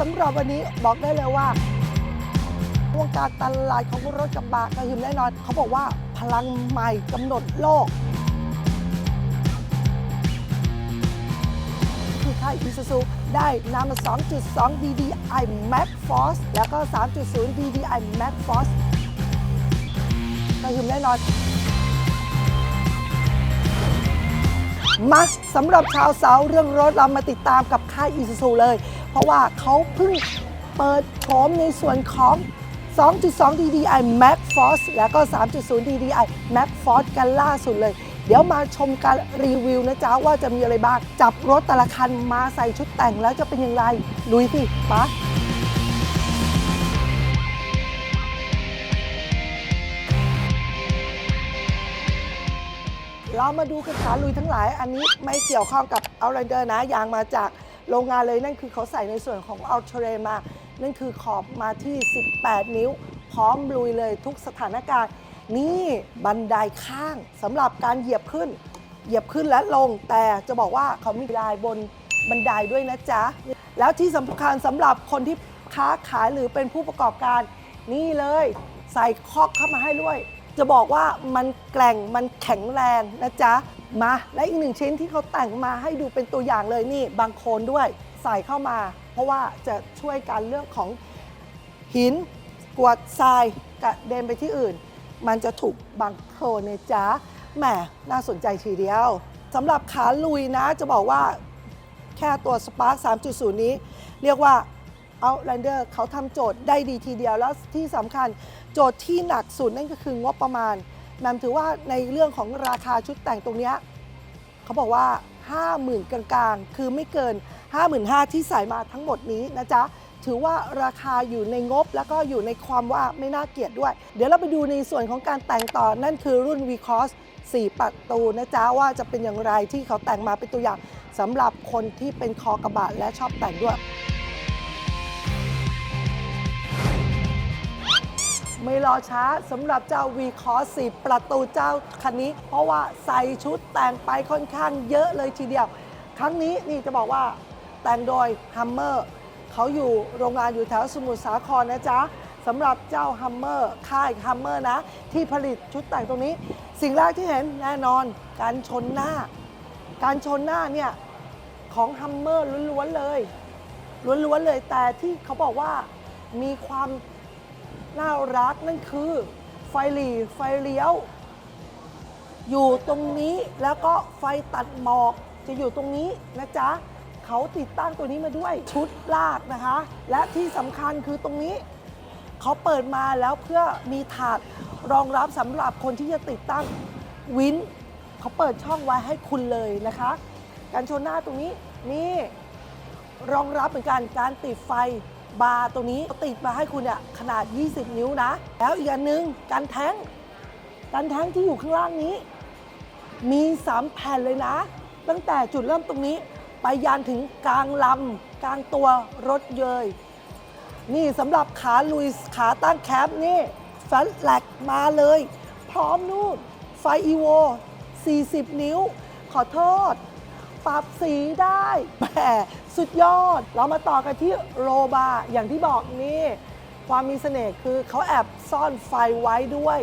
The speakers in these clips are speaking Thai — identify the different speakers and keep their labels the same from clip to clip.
Speaker 1: สำหรับวันนี้บอกได้เลยว่าวงการตลาดของรถกระบะกระหึ่มแน่นอน เขาบอกว่าพลังใหม่กำหนดโลก คือค่าย Isuzu ได้นำมา 2.2 DDI Max Force แล้วก็ 3.0 DDI Max Force กระหึ่มแน่นอนมาสำหรับชาวสาวเรื่องรถเรามาติดตามกับค่าย Isuzu เลย ราะว่าเขาเพิ่งเปิดโฉมในส่วนของ 2.2 DDI Max Force แล้วก็ 3.0 DDI Max Force กันล่าสุดเลย เดี๋ยวมาชมการรีวิวนะจ๊ะ ว่าจะมีอะไรบ้าง จับรถแต่ละคันมาใส่ชุดแต่งแล้วจะเป็นอย่างไร ลุยสิปะเรามาดูกันขาลุยทั้งหลาย อันนี้ไม่เกี่ยวข้องกับ Outlander นะ ยางมาจาก โรงงานเลยนั่นคือเขาใส่ในส่วนของ u l t r a มา นั่นคือขอบมาที่ 18 นิ้ว พร้อมลุยเลยทุกสถานการณ์ นี่บันไดข้างสำหรับการเหยียบขึ้น เหยียบขึ้นและลง แต่จะบอกว่าเขามีลายบนบันไดด้วยนะจ๊ะ แล้วที่สำคัญสำหรับคนที่ค้าขายหรือเป็นผู้ประกอบการ นี่เลยใส่คอกเข้ามาให้ด้วย จะบอกว่ามันแกร่งมันแข็งแรงนะจ๊ะ มาและอีกหนึ่งชิ้นที่เขาแต่งมาให้ดูเป็นตัวอย่างเลยนี่บางโคลนด้วยใส่เข้ามา เพราะว่าจะช่วยการเรื่องของหินกวดทรายกระเด็นไปที่อื่น มันจะถูกบังโคลนนจ๊ะแหมน่าสนใจทีเดียวสำหรับขาลุยนะจะบอกว่าแค่ตัว Spark 3.0 นี้ เรียกว่า Outlander เขาทำโจทย์ได้ดีทีเดียวแล้วที่สำคัญโจทย์ที่หนักสุดนั่นก็คืองบประมาณ แหมมถือว่าในเรื่องของราคาชุดแต่งตรงเนี้ยเขาบอกว่า 50,000 กลางๆ คือไม่เกิน 55,000ที่ใส่มาทั้งหมดนี้นะจ๊ะ ถือว่าราคาอยู่ในงบแล้วก็อยู่ในความว่าไม่น่าเกลียดด้วย เดี๋ยวเราไปดูในส่วนของการแต่งต่อนั่นคือรุ่น v c o s 4 ประตูนะจ๊ะ ว่าจะเป็นอย่างไรที่เขาแต่งมาเป็นตัวอย่างสำหรับคนที่เป็นคอกระบะและชอบแต่งด้วย ไม่รอช้าสำหรับเจ้า v c o s 4ประตูเจ้าคันนี้ เพราะว่าใส่ชุดแต่งไปค่อนข้างเยอะเลยทีเดียว ครั้งนี้นี่จะบอกว่าแต่งโดย Hummer เขาอยู่โรงงานอยู่แถวสมุทรสาครนะจ๊ะสำหรับเจ้า Hummer ค่าย Hummer นะ ที่ผลิตชุดแต่งตรงนี้ สิ่งแรกที่เห็นแน่นอนการชนหน้า การชนหน้าเนี่ยของ Hummer ล้วนๆเลยล้วนๆเลยแต่ที่เขาบอกว่ามีความ น่ารักนั่นคือไฟหลีไฟเลี้ยว อยู่ตรงนี้แล้วก็ไฟตัดหมอกจะอยู่ตรงนี้นะจ๊ะเขาติดตั้งตัวนี้มาด้วยชุดลากนะคะ และที่สำคัญคือตรงนี้ เขาเปิดมาแล้วเพื่อมีถาดรองรับสำหรับคนที่จะติดตั้งวินเขาเปิดช่องไว้ให้คุณเลยนะคะการชนหน้าตรงนี้นี่รองรับเหมือนกันการติดไฟ บาร์ตรงนี้ติดมาให้คุณเนี่ยขนาด 20 นิ้วนะ แล้วอีกอันหนึงการแท้งการแท้งที่อยู่ข้างล่างนี้ มี 3 แผ่นเลยนะ ตั้งแต่จุดเริ่มตรงนี้ ไปยันถึงกลางลำกลางตัวรถเยย นี่สำหรับขาลุยขาตั้งแคปนี่แฟลตแลกมาเลย พร้อมนู่นไฟอีโว 40 นิ้ว ขอโทษ ปรับสีได้แหมสุดยอด เรามาต่อกันที่โรบาอย่างที่บอกนี่ ความมีเสน่ห์คือเขาแอบซ่อนไฟไว้ด้วย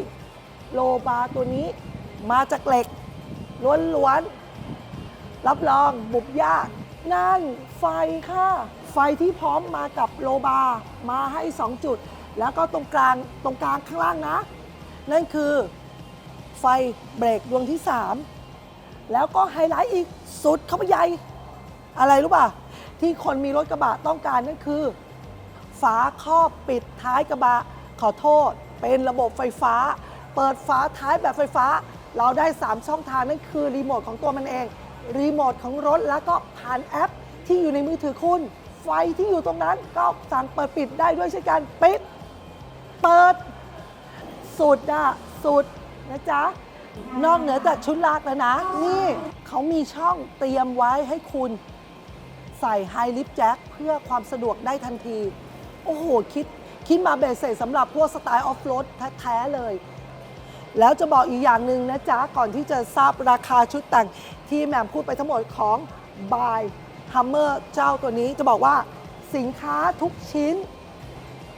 Speaker 1: โลบาตัวนี้มาจากเหล็กล้วนๆ รับรองบุบยาก นั่นไฟค่ะ ไฟที่พร้อมมากับโลบามาให้ 2 จุด แล้วก็ตรงกลางตรงกลางข้างล่างนะ นั่นคือไฟเบรกดวงที่ 3 แล้วก็ไฮไลท์อีกสุดเข้าไปใหญ่อะไรรู้ป่ะ ที่คนมีรถกระบะต้องการนั่นคือ ฝาครอบปิดท้ายกระบะขอโทษ เป็นระบบไฟฟ้า เปิดฝาท้ายแบบไฟฟ้า เราได้ 3 ช่องทางนั่นคือรีโมทของตัวมันเอง รีโมทของรถแล้วก็ผ่านแอปที่อยู่ในมือถือคุณ ไฟที่อยู่ตรงนั้นก็สั่งเปิดปิดได้ด้วยเช่นกันปิด เปิดสุดอะสุดนะจ๊ะ นอกเหนือจากชุดลากแล้วนะ นี่เขามีช่องเตรียมไว้ให้คุณใส่ไฮลิฟแจ็คเพื่อความสะดวกได้ทันที โอ้โห คิดคิดมาเบสเสร็จสำหรับพวกสไตล์ออฟโรดแท้ๆเลย แล้วจะบอกอีกอย่างหนึ่งนะจ๊ะ ก่อนที่จะทราบราคาชุดแต่งที่แหม่มพูดไปทั้งหมดของ By Hammer เจ้าตัวนี้จะบอกว่าสินค้าทุกชิ้น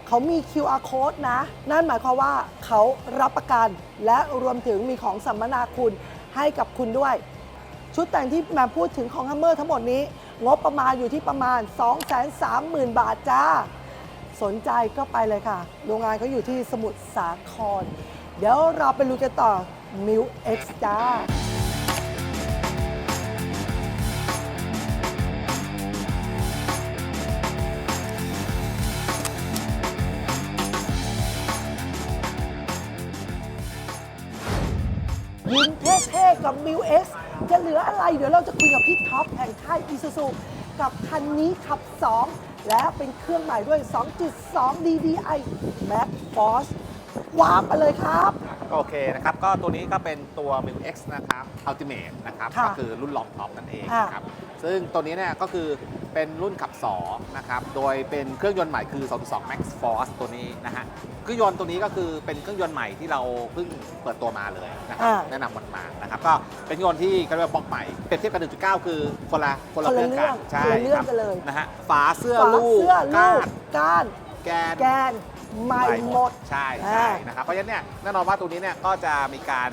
Speaker 1: เขามี QR code นะ นั่นหมายความว่าเขารับประกันและรวมถึงมีของสัมมนาคุณให้กับคุณด้วย ชุดแต่งที่แมมพูดถึงของฮัมเมอร์ทั้งหมดนี้ งบประมาณอยู่ที่ประมาณ 230,000 บาทจ้า สนใจก็ไปเลยค่ะ โรงงานเขาอยู่ที่สมุทรสาคร เดี๋ยวเราไปรู้กันต่อ m i l X จ้า กับ m i l X จะเหลืออะไร เดี๋ยวเราจะคุยกับพี่ท็อปแห่งค่าย Isuzu กับคันนี้ขับ 2 และเป็นเครื่องใหม่ด้วย 2.2 DDI Max Force ว้ามไปเลยครับ
Speaker 2: โอเคนะครับ ก็ตัวนี้ก็เป็นตัว m i l X นะครับ Ultimate นะครับ
Speaker 1: ค่ะ
Speaker 2: ก็คือรุ่นลองท็อปนั่นเอง
Speaker 1: ค่ะ
Speaker 2: นะครับ ซึ่งตัวนี้เนี่ยก็คือเป็นรุ่นขับ2นะครับ โดยเป็นเครื่องยนต์ใหม่คือ 2.2 Max Force ตัวนี้นะฮะ เครื่องยนต์ตัวนี้ก็คือเป็นเครื่องยนต์ใหม่ที่เราเพิ่งเปิดตัวมาเลยนะครับ
Speaker 1: อ่า
Speaker 2: แนะนำมันมานะครับ ก็เป็นยนต์ที่เขาเรียกว่าบล็อกใหม่เปรียบเทียบกับ 1.9 คือคนละคนละ
Speaker 1: คน
Speaker 2: เรื่
Speaker 1: ละ
Speaker 2: อง
Speaker 1: เรื่
Speaker 2: กั
Speaker 1: อนง
Speaker 2: ใช่
Speaker 1: คนละเรื่อ
Speaker 2: ค
Speaker 1: ง
Speaker 2: รับ
Speaker 1: กันเลย
Speaker 2: นะฮะ ฝาเสื้อ
Speaker 1: ฝา
Speaker 2: ลูก
Speaker 1: เสื้อลู
Speaker 2: ก้ากน
Speaker 1: ก้าน
Speaker 2: แกน
Speaker 1: แกนใหม่หมด
Speaker 2: ใช่
Speaker 1: อ่า
Speaker 2: ใช่นะครับเพราะฉะนั้นเนี่ยแน่นอนว่าตัวนี้เนี่ยก็จะมีการ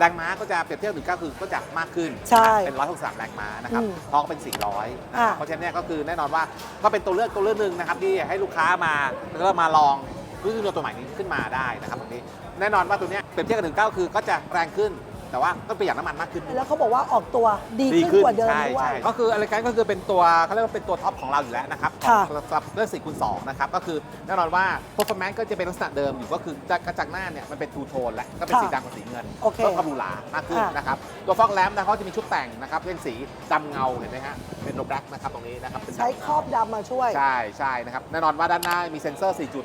Speaker 2: แรงม้าก็จะเปรียบเทียบถึงก็คือก็จะมากขึ้น
Speaker 1: ใช่
Speaker 2: เป็น163แรงม้านะครับ
Speaker 1: อืม
Speaker 2: ท้องเป็น 400นะ
Speaker 1: อ่า
Speaker 2: ครับเพราะฉะนั้นเนี่ยก็คือแน่นอนว่าก็เป็นตัวเลือกตัวเลือกหนึ่งนะครับที่ให้ลูกค้ามาแล้วก็มาลองเครื่องยนต์ตัวใหม่นี้ขึ้นมาได้นะครับตรงนี้แน่นอนว่าตัวเนี้ยเปรียบเทียบกับถึงก็คือก็จะแรงขึ้น แต่ว่าก็ประหยัดน้ำมันมากขึ้น
Speaker 1: แล้วเขาบอกว่าออกตัวดีขึ้นกว่าเดิม
Speaker 2: ใช่
Speaker 1: ด้วย
Speaker 2: ใช่ก็คืออะไรกันก็คือเป็นตัวเขาเรียกว่าเป็นตัวท็อปของเราอยู่แล้วนะครับ
Speaker 1: ค่ะ
Speaker 2: สำหรับเรื่อง4คูณ2นะครับก็คือแน่นอนว่า performance ก็จะเป็นลักษณะเดิมอยู่ก็คือจากกระจังหน้าเนี่ยมันเป็นทูโทนแล้วก็เป็น
Speaker 1: ค่ะ
Speaker 2: สีดำกับสีเงิน
Speaker 1: โอเค
Speaker 2: เพิ่มความหรูหรามากขึ้น
Speaker 1: อะ
Speaker 2: นะครับตัวฟอกแลมนะเขาจะมีชุดแต่งนะครับเป็นสีดำเงาเห็นไหมฮะเป็นโรแบล็กนะครับตรงนี้นะครับเป็นดำ
Speaker 1: ใช้
Speaker 2: เงา
Speaker 1: ครอบดำมาช่วย
Speaker 2: ใช่ใช่นะครับแน่นอนว่าด้านหน้ามีเซ็นเซอร์4จุด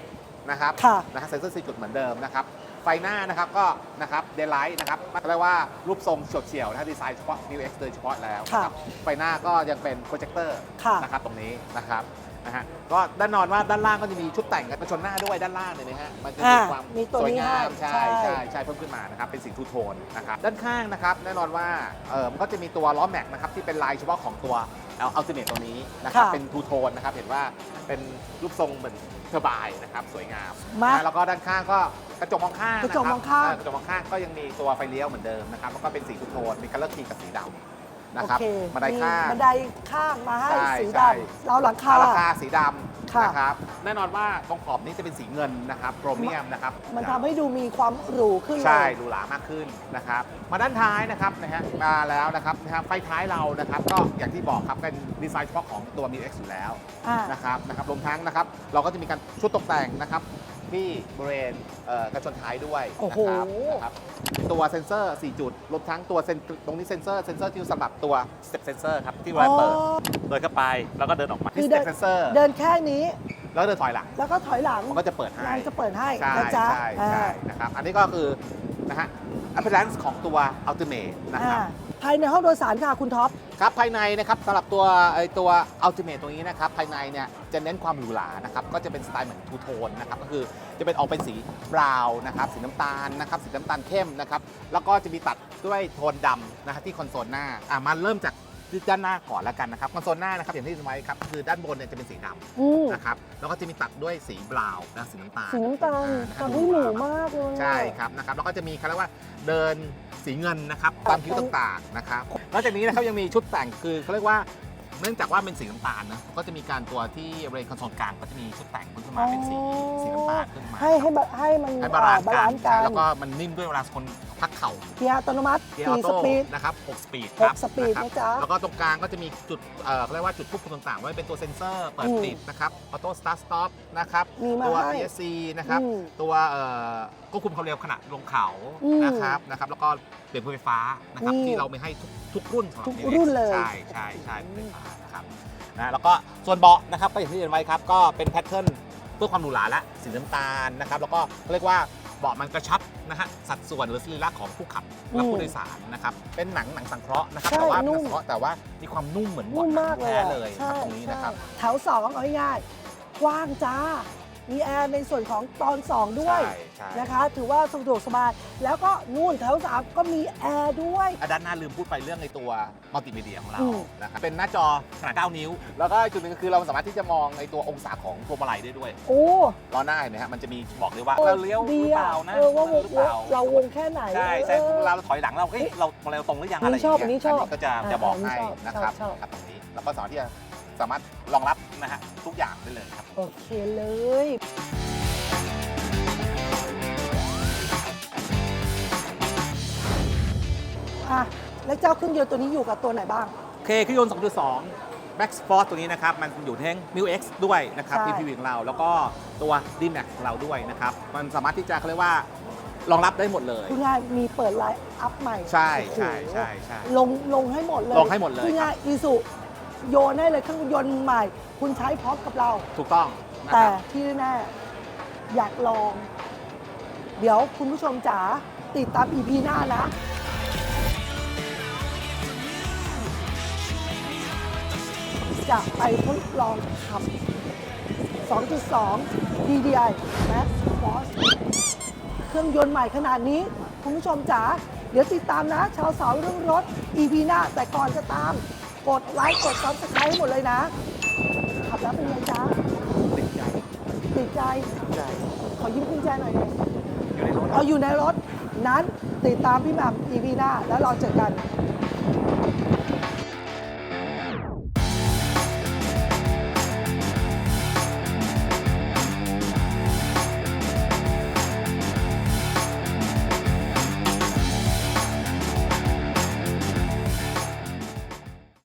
Speaker 2: นะครับ
Speaker 1: ค่ะ
Speaker 2: นะฮะเซ็นเซอร์4จุดเหมือนเดิมนะครับ ไฟหน้านะครับก็นะครับเดลไลท์นะครับเรียกว่ารูปทรงเฉียวเฉียวๆนะฮะดีไซน์เฉพาะ New X โดยเฉพาะแล้วนะครับไฟหน้าก็ยังเป็นโปรเจคเตอร์
Speaker 1: ค่ะ
Speaker 2: นะครับตรงนี้นะครับนะฮะก็ด้านนอนว่าด้านล่างก็จะมีชุดแต่งกันชนหน้าด้วยด้านล่างเลยนะฮะมันจะมี
Speaker 1: อ่า
Speaker 2: ความ
Speaker 1: มีตัว
Speaker 2: สวย
Speaker 1: นี้
Speaker 2: งาม
Speaker 1: ให้
Speaker 2: ใช่
Speaker 1: ใช่
Speaker 2: ใช่ใช่เพิ่มขึ้นมานะครับเป็นสีทูโทนนะครับด้านข้างนะครับแน่นอนว่าเออมันก็จะมีตัวล้อแม็กนะครับที่เป็นลายเฉพาะของตัวอัลติเมทตัวนี้นะครับ
Speaker 1: ค่ะ
Speaker 2: เป็นทูโทนนะครับเห็นว่าเป็นรูปทรงเหมือน เทอร์ไบน์นะครับสวยงาม
Speaker 1: มา
Speaker 2: นะแล้วก็ด้านข้างก็กระจกมองข้าง
Speaker 1: กระจก
Speaker 2: นคบ
Speaker 1: มองข้าง
Speaker 2: เกระจกมองข้างก็ยังมีตัวไฟเลี้ยวเหมือนเดิมนะครับแล้วก็เป็นสีทูโทนมีคัลเลอร์ทีกับสีดำ นะครับ
Speaker 1: โอเค
Speaker 2: บันไดข้าง
Speaker 1: มีบันไดข้างมาให้
Speaker 2: ใช่
Speaker 1: สี
Speaker 2: ใช่
Speaker 1: ดำเราหลังคา
Speaker 2: ราคาสีด
Speaker 1: ค่ะำ
Speaker 2: นะครับแน่นอนว่าตรงขอบนี้จะเป็นสีเงินนะครับโครเมียมนะครับ
Speaker 1: มันทำให้ดูมีความหรูขึ้นเล
Speaker 2: ใช่
Speaker 1: ย
Speaker 2: หรูหรามากขึ้นนะครับ มาด้านท้ายนะครับนะฮะมาแล้วนะครับนะฮะไฟท้ายเรานะครับ ก็อย่างที่บอกครับเป็นดีไซน์เฉพาะของตัว m i X อยู่แล้ว
Speaker 1: อ่า
Speaker 2: นะครับนะครับรวมทั้งนะครับ เราก็จะมีการชุดตกแต่งนะครับ ที่บริเวณเอ่อกระจนท้ายด้วย
Speaker 1: โอ้
Speaker 2: นะ
Speaker 1: โห
Speaker 2: ครับนะครับตัวเซ็นเซอร์ 4 จุดรวมทั้งตัวเซนตรงนี้เซ็นเซอร์เซ็นเซอร์ที่สำหรับตัว step sensor ครับที่เวลาเปิด
Speaker 1: อ๋อ
Speaker 2: เดินเข้าไปแล้วก็เดินออกมา
Speaker 1: คื
Speaker 2: ที่
Speaker 1: อเดิน
Speaker 2: step sensor
Speaker 1: เดินแค่นี้
Speaker 2: แล้วก็เดินถอยหลัง
Speaker 1: แล้วก็ถอยหลัง
Speaker 2: มันก็จะเปิดให้
Speaker 1: นางจะเปิดให้
Speaker 2: ใช่
Speaker 1: นะจ๊ะ
Speaker 2: ใช่ใช่นะครับ อันนี้ก็คือนะฮะ appearance ของตัว Ultimate นะครับ
Speaker 1: อ่า ภายในห้องโดยสารค่ะคุณท็อป
Speaker 2: ครับภายในนะครับสำหรับตัวไอตัวอัลติเมทตัวนี้นะครับภายในเนี่ยจะเน้นความหรูหรานะครับก็จะเป็นสไตล์เหมือนทูโทนนะครับก็คือจะเป็นออกเป็นสีบราวน์นะครับสีน้ำตาลนะครับสีน้ำตาลเข้มนะครับแล้วก็จะมีตัดด้วยโทนดำนะฮะที่คอนโซลหน้าอะมาเริ่มจาก ด้านหน้าก่อนแล้วกันนะครับคอนโซลหน้านะครับอย่างที่เห็นไว้ครับคือด้านบนเนี่ยจะเป็นสีดำ
Speaker 1: อืม
Speaker 2: นะครับแล้วก็จะมีตัดด้วยสีบราวน์นะสีน้ำตาล
Speaker 1: สีน้ำตาล
Speaker 2: อ่านะครั
Speaker 1: ทำ
Speaker 2: บ
Speaker 1: ให้หรูมากเลย
Speaker 2: ใช่ครับนะครับแล้วก็จะมีเขาเรียกว่าเดินสีเงินนะครับตามคิ้วต่างๆนะครับนอกจากนี้นะครับยังมีชุดแต่งคือเขาเรียกว่า เนื่องจากว่าเป็นสีน้ำตาลนะก็จะมีการตัวที่บริเวณคอนโซลกลางก็จะมีชุดแต่งขึ้นมาเป็นสีสีน้ำตาลขึ้นมา
Speaker 1: ให้ให้บะให้มัน
Speaker 2: ให้บาลานซ์
Speaker 1: บา
Speaker 2: กั
Speaker 1: ลานนซ์กัน
Speaker 2: แล้วก็มันนิ่มด้วยเวลาคนพักเข่า
Speaker 1: เกียร์อัตโนมัติ
Speaker 2: เกียร์ออ
Speaker 1: สี่ส
Speaker 2: โต้
Speaker 1: ปีด
Speaker 2: นะครับ6สปีด
Speaker 1: หกสปีด
Speaker 2: ครับ
Speaker 1: นะจ๊ะ
Speaker 2: แล้วก็ตรงกลางก็จะมีจุดเอ่อเขาเรียกว่าจุดควบคุมต่างๆไว้เป็นตัวเซ็นเซอร์เปิด
Speaker 1: อืม
Speaker 2: ปิดนะครับออโต้สตาร์ทสต็อปนะครับ
Speaker 1: มีมา
Speaker 2: ตัว
Speaker 1: ให้
Speaker 2: ESC นะครับ
Speaker 1: อืม
Speaker 2: ตัวเอ่อ ควบคุมความเร็วขณะลงเขา
Speaker 1: อืม
Speaker 2: นะครับนะครับ แล้วก็เปลี่ยนไฟฟ้านะครับ
Speaker 1: นี่
Speaker 2: ที่เราไม่ให้ทุกทุกรุ่นสำหรับ
Speaker 1: ทุก
Speaker 2: New X
Speaker 1: รุ่นเลย
Speaker 2: ใช่ใช่ใช่เป็นไฟฟ้านะครับนะแล้วก็ส่วนเบาะนะครับก็อย่างที่เห็นไว้ครับก็เป็นแพทเทิร์นเพื่อความหรูหราและสีน้ำตาลนะครับแล้วก็เขาเรียกว่าเบาะมันกระชับนะฮะสัดส่วนหรือสรีระของผู้ขับและผู้โดยสารนะครับเป็นหนังหนังสังเคราะห์นะครับ
Speaker 1: ใช่
Speaker 2: แต่ว่า
Speaker 1: นุ่
Speaker 2: เป็น
Speaker 1: ม
Speaker 2: สังเคราะห์แต่ว่ามีความนุ่มเหมือนเบาะ
Speaker 1: นุ่ม
Speaker 2: หนั
Speaker 1: มาก
Speaker 2: ง
Speaker 1: เลย
Speaker 2: แท้
Speaker 1: อะ
Speaker 2: เลยค
Speaker 1: ใช่
Speaker 2: รับตรงนี้นะครับ
Speaker 1: ใช่แถวสองเอาง่ายๆกว้างจ้า มีแอร์ในส่วนของตอน 2 ด้วย
Speaker 2: ใช่ใช่
Speaker 1: นะคะ ถือว่าสะดวกสบาย แล้วก็นู่นแถว3ก็มีแอร์ด้วย
Speaker 2: อะด้านหน้าลืมพูดไปเรื่องในตัวมัลติมีเดียของเรา
Speaker 1: อืม
Speaker 2: นะครับเป็นหน้าจอขนาด 9 นิ้ว แล้วก็จุดหนึ่งก็คือเราสามารถที่จะมองในตัวองศาของพวงมาลัยได้ด้วย
Speaker 1: โอ้
Speaker 2: ล้อหน้าเห็นไหมฮะมันจะมีบอกเลยว่าเราเลี้ยวห
Speaker 1: ดี
Speaker 2: รือเป
Speaker 1: อะ
Speaker 2: ล่านะ
Speaker 1: เออว่าวง
Speaker 2: หรือเปล่า
Speaker 1: เราวงแค่ไหน
Speaker 2: ใช่ใช่
Speaker 1: เออ
Speaker 2: เวลาเราถอยหลังเราเอ้ยเราเราตรงหรือยังอะไรอย่าง
Speaker 1: ชอบ
Speaker 2: เงี้ย
Speaker 1: อันนี้ชอบ
Speaker 2: ก็จะจะบอกให้
Speaker 1: อ่า
Speaker 2: นะครับ
Speaker 1: ชอบชอบ
Speaker 2: ครับตรงนี้แล้วก็สามารถที่จะ สามารถรองรับนะฮะทุกอย่างได้เลยครับ
Speaker 1: โอเคเลย อะ แล้วเจ้าเครื่องยนต์ตัวนี้อยู่กับตัวไหนบ้าง
Speaker 2: โอเคเครื่องยนต์2.2 Max Force ตัวนี้นะครับ มันอยู่ทั้ง m i l X ด้วยนะครับ
Speaker 1: ใช่
Speaker 2: PPV ของเรา แล้วก็ตัว D Max ของเราด้วยนะครับ มันสามารถที่จะเขาเรียกว่ารองรับได้หมดเลย
Speaker 1: คุณง่ายมีเปิดไลน์อัพใหม่
Speaker 2: ใช่
Speaker 1: โอ้โห
Speaker 2: ใช่ใช่ใช่
Speaker 1: ลงลงให้หมดเลย
Speaker 2: ลงให้หมดเลย
Speaker 1: คุณง่ายอีสุ โยนให้เลยเครื่องยนต์ใหม่ คุณใช้พร้อมกับเรา
Speaker 2: ถูกต้องนะค
Speaker 1: แต่
Speaker 2: รับ
Speaker 1: ที่แน่ๆอยากลอง เดี๋ยวคุณผู้ชมจ๋าติดตาม EP หน้านะ จะไปทดลองขับ 2.2 DDI Max Force เครื่องยนต์ใหม่ขนาดนี้ คุณผู้ชมจ๋าเดี๋ยวติดตามนะ ชาวเสาเรื่องรถ EP หน้าแต่ก่อนจะตาม กดไลค์กด Subscribe ให้หมดเลยนะ ขับแล้วเป็นไงจ๊ะ
Speaker 2: ติดใจ
Speaker 1: ติดใจ
Speaker 2: ใจ
Speaker 1: ขอยิ้มกุญแจหน่อยเลย
Speaker 2: อยู่ในรถ
Speaker 1: เอาอยู่ในรถ นั้นติดตามพี่แหม่ม EP หน้าแล้วเราเจอกัน